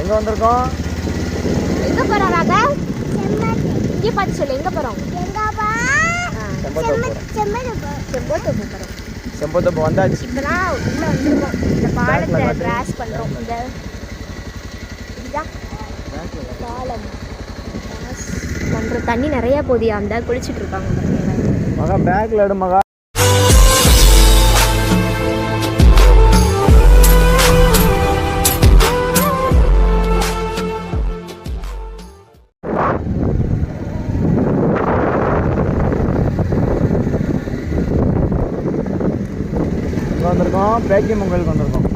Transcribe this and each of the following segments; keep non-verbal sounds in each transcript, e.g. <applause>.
எங்கே வந்திருக்கோம்? எங்க போறோம் ராகா இங்கே பார்த்து சொல்லு எங்க போறோம்? செம்பத்தோப்பு போறோம். செம்பத்தோப்பு வந்தாச்சு. இப்பதான் உள்ள வந்திருக்கோம். இந்த பாலத்தை. கிராஸ் பண்றோம். இந்த இதுதான். பாலம். கிராஸ் தண்ணி நிறைய போதியா அந்த குளிச்சிட்டு இருக்காங்க. மகா பேக்கில் எடு மகா. வந்திருக்கோம். பேக்கியம் கோயிலுக்கு வந்திருக்கோம்.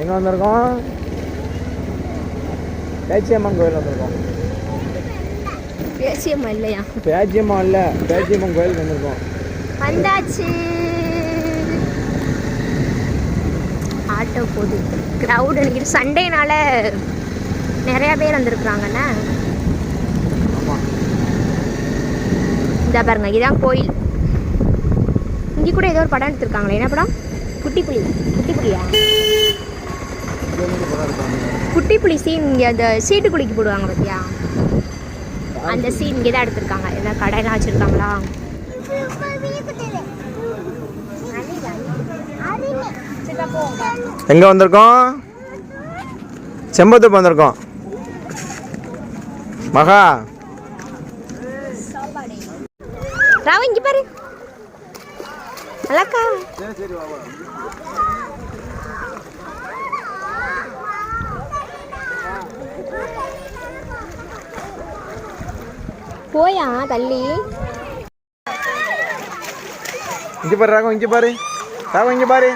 எங்கே வந்திருக்கோம்? பேச்சியம்மன் கோயில் வந்திருக்கோம். பேசியம்மா இல்லையா? பேச்சியம்மா இல்லை பேச்சியம்மன் கோயிலுக்கு வந்திருக்கோம். வந்தாச்சு. ஆட்டோ போகுது. க்ரௌட் நினைக்கிற சண்டேனால நிறைய பேர் வந்திருக்குறாங்கண்ணே. இந்த பாருங்க இதுதான் கோயில். இங்கே கூட ஏதோ ஒரு படம் எடுத்திருக்காங்களே. என்ன படம்? குட்டி புலி. குட்டி புலியா? குட்டி புலி சீன் இங்கே அந்த சீட்டு குளிக்கு போடுவாங்க பார்த்தியா அந்த சீன் இங்கே தான் எடுத்திருக்காங்க. ஏதாவது கடையெல்லாம் வச்சுருக்காங்களா? எங்கே வந்திருக்கோம்? செம்பத்தூப்பு வந்திருக்கோம். மகா. ராவ இங்கே பாரு. நல்லாக்கா போயா தள்ளி. இங்கே பாரு ராகம் இங்கே பாரு. ராகம் இங்கே பாரு.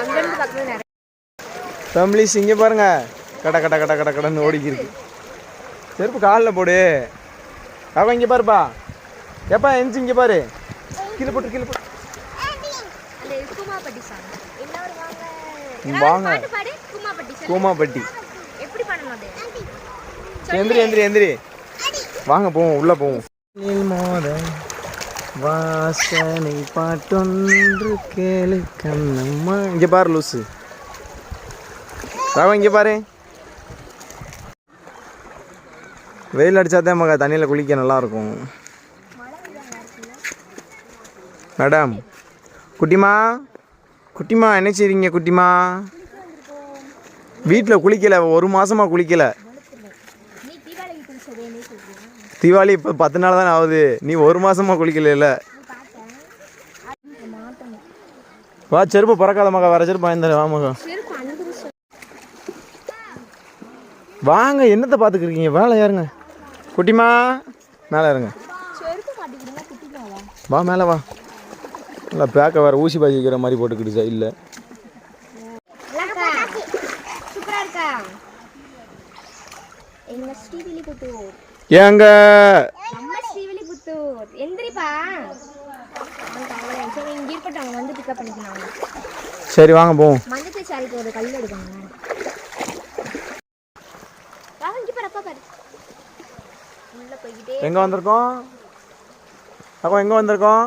அங்கேருந்து ஃபேமிலிஸ் இங்கே பாருங்க. கட கட கட கட கடன்னு ஓடிக்கிருக்கு. செருப்பு காலில் போடு. ராகம் இங்கே பாருப்பா. எப்பா எந்திச்சு இங்கே பாரு. கீழே போட்டு கீழே போட்டு. வாங்க? கூமாப்பட்டி எந்திரி எந்திரி எந்திரி. வாங்க போவோம் உள்ள போவோம். மோத வாசனை பாட்டொன்று கேளு கண்ணம்மா இங்க பாரு லூசு. ராவா இங்க பாரு. வெயில் அடிச்சாதான் மகா தண்ணியில் குளிக்க நல்லா மேடம். குட்டிமா? குட்டிமா என்ன செய்றீங்க குட்டிமா? வீட்டில் குளிக்கல ஒரு மாசமா குளிக்கல. தீபாவளி இப்போ பத்து நாள் தானே ஆகுது. நீ ஒரு மாசமா குளிக்கல வா செருப்பு பறக்காத மகா வர செருப்பு வாங்கி வா மகா. வாங்க என்னத்தை பார்த்துக்கிறீங்க வேலை யாருங்க குட்டிமா மேலே இருங்க வா மேலே வா. நல்லா பேக்க வேறு ஊசி பாய்ச்சி வைக்கிற மாதிரி போட்டுக்கிட்டு சைடில் ஏங்க? சரி வாங்க போவோம். எங்கே வந்திருக்கோம்? அப்போ எங்கே வந்திருக்கோம்?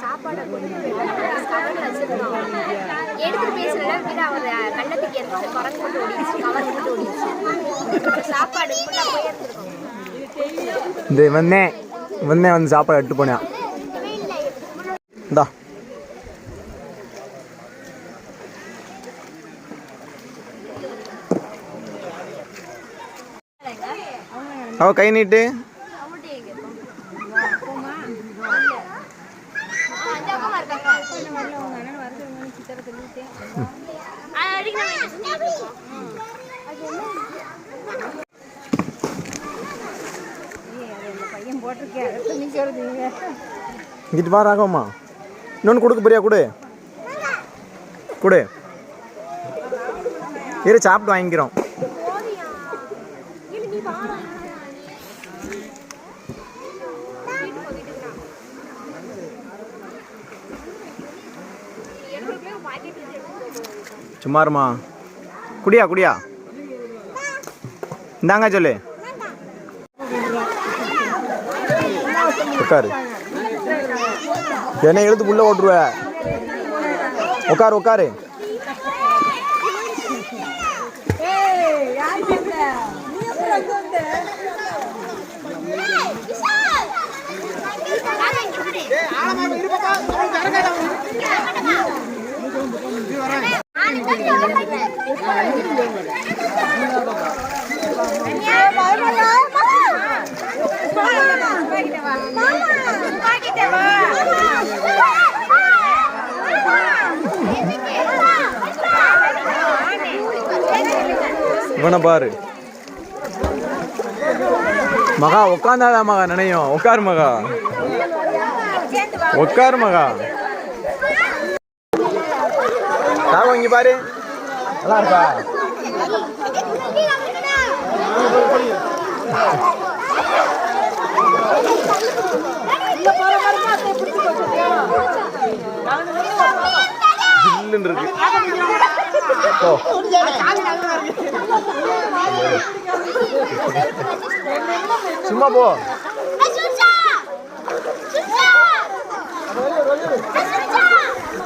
சாப்பாடை எடுத்துட்டு பேசுறதுல விட அவர் கண்ணத்துக்கு எடுத்து குரங்கு கவர் சாப்பாடு போய் இந்த வந்தேன் வந்தேன் வந்து சாப்பாடு எடுத்து போனேன் இந்தா. அவ கை நீட்டு. இங்கிட்டு வா ராகவம்மா. இன்னொன்று கொடுக்க போறியா கொடு. கொடு. இரு சாப்பிட்டு வாங்கிக்கிறோம். சுமாருமா? குடியா குடியா? இந்தாங்க சொல்லு. உட்காரு. என்ன எழுத்து புள்ள ஓட்டுருவ. உட்காரு உட்காரு. இவனை பாரு. மகா உட்காந்தாதான் மகா நினையும். உட்காரு மகா. உட்காரு மகா ராகம் இங்க பாரு. நல்லா இருக்கா ஜில்லுன்னு இருக்கு ஓ சும்மா போ.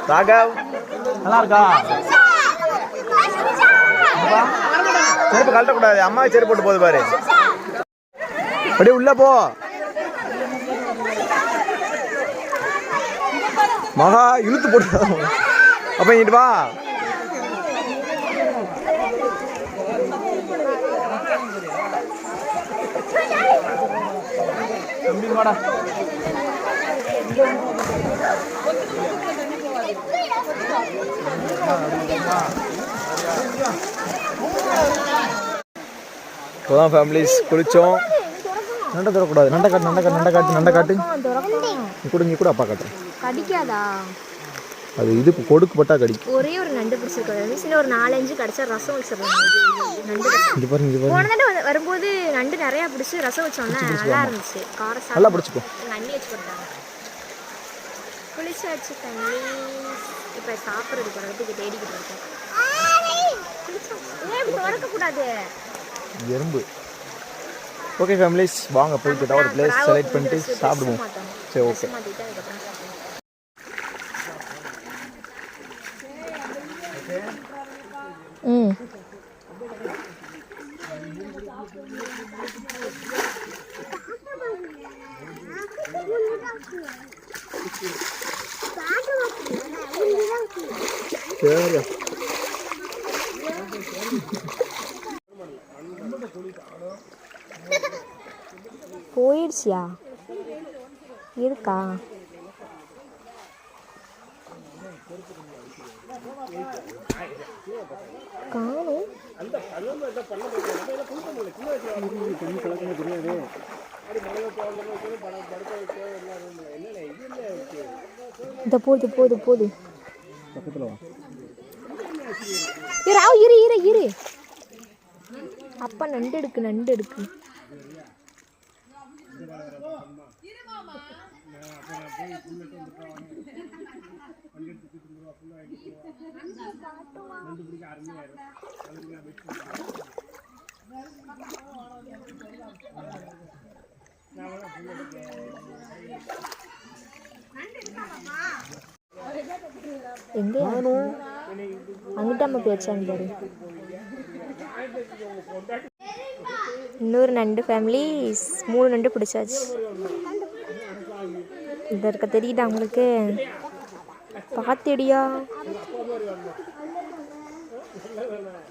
ராகவ். நல்லா இருக்கா செருப்பு கழட்டக்கூடாது. அம்மா செருப்பு போட்டு போகுது பாரு. அப்படியே உள்ள போ. மகா இழுத்து போட்டு அப்ப இங்கிட்டு வா. தம்பி வாடா. இப்போதான் ஃபேமிலிஸ் குளிச்சோம். நண்டை தரக்கூடாது நண்டை காட்டு நண்டை காட்டு நண்டை காட்டு நண்டை காட்டு. நீ கூட அப்பா காட்டு கடிக்காதா? அது இது கொடுக்கப்பட்டா கடி. ஒரே ஒரு நண்டு பிடிச்சிருக்காது. சின்ன ஒரு நாலஞ்சு கடிச்சா ரசம் ரசம். இங்கே பாருங்க இங்கே பாருங்க. போன தடவை வந்து- வரும்போது நண்டு நிறைய பிடிச்சி ரசம் வச்சோம்னா நல்லா இருந்துச்சு. கார நல்லா பிடிச்சிக்கோ. எங்கள் அண்ணி வச்சு கொடுத்தாங்க. குளிச்சாச்சு தண்ணி. இப்போ சாப்பிட்றதுக்கு ஒரு இடத்துக்கு தேடிக்கிட்டு குளிச்சா- ஏன் இப்படி திறக்கக்கூடாது எறும்பு. ஓகே ஃபேமிலிஸ் வாங்க போயிட்டு ஏதாவது ஒரு பிளேஸ் செலக்ட் பண்ணிட்டு சாப்பிடுவோம். சரி ஓகே ம். சரி. போயிடுச்சியா? இருக்கா? காணும். இந்த போது போது போது. பக்கத்தில் வா. இரு இரு இரு இரு. அப்பா நண்டு எடுக்கு நண்டு எடுக்கு எங்க அங்கிட்ட அம்மா பேச்சாங்க பாரு. இன்னொரு நண்டு ஃபேமிலி மூணு நண்டு பிடிச்சாச்சு. இந்த இருக்க தெரியுதா உங்களுக்கு? பாத்தியடியா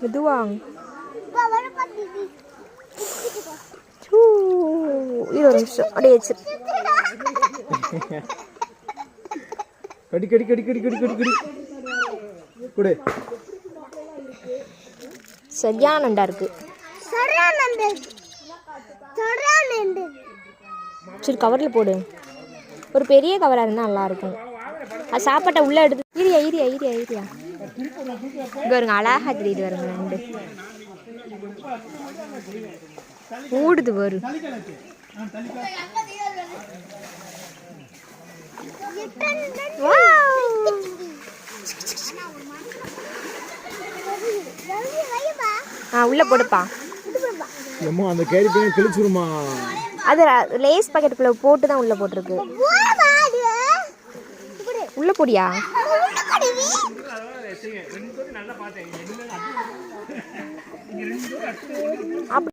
மெதுவா. சூ, இரு ஒரு நிமிஷம். அப்படியே வச்சிரு <laughs> கடி கடி கடி கடி கடி கடி கடி. கொடு. சரியான நண்டா இருக்கு சரி கவரில் போடு. ஒரு பெரிய கவராக இருந்தால் நல்லா இருக்கும் அது சாப்பாட்டை உள்ளே எடுத்து ஈரியா ஈரியா ஈரியா ஈரியா இங்க வருங்க அழகா தெரியுது வருங்க நண்டு ஓடுது வரும். ஆ உள்ள போடுப்பா. ஏம்மா அந்த கேரி பையன் கிழிச்சிருமா? அது லேஸ் பாக்கெட்டுக்குள்ள போட்டு தான் உள்ள போட்டிருக்கு. உள்ள போடியா? அப்படி-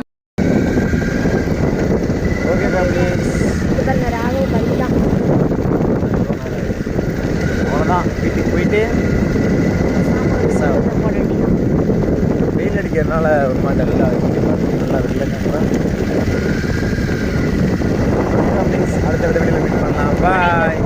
என்னால் ஒரு மாதிரி நல்லா நல்லா வெள்ளக்காரன் அடுத்த விட வெளியில் மீட் பண்ணலாம். பாய்